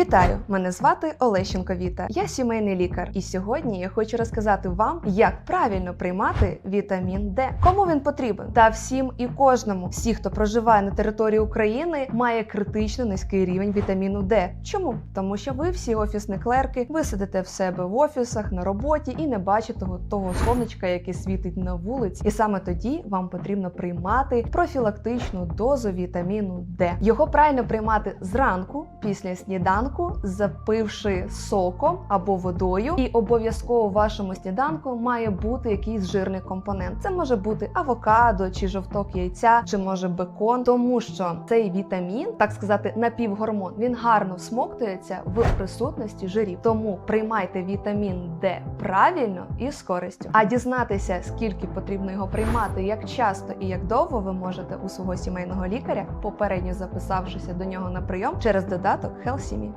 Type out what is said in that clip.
Вітаю! Мене звати Олещенко Віта. Я сімейний лікар, і сьогодні я хочу розказати вам, як правильно приймати вітамін Д. Кому він потрібен? Та всім і кожному. Всі, хто проживає на території України, має критично низький рівень вітаміну Д. Чому? Тому що ви всі офісні клерки, ви сидите в себе в офісах на роботі і не бачите того, сонечка, яке світить на вулиці. І саме тоді вам потрібно приймати профілактичну дозу вітаміну Д. Його правильно приймати зранку після сніданку, запивши соком або водою. І обов'язково в вашому сніданку має бути якийсь жирний компонент. Це може бути авокадо чи жовток яйця, чи може бекон, тому що цей вітамін, так сказати, напівгормон, він гарно всмоктується в присутності жирів. Тому приймайте вітамін Д правильно і з користю. А дізнатися, скільки потрібно його приймати, як часто і як довго ви можете у свого сімейного лікаря, попередньо записавшися до нього на прийом через додаток HealthSimi.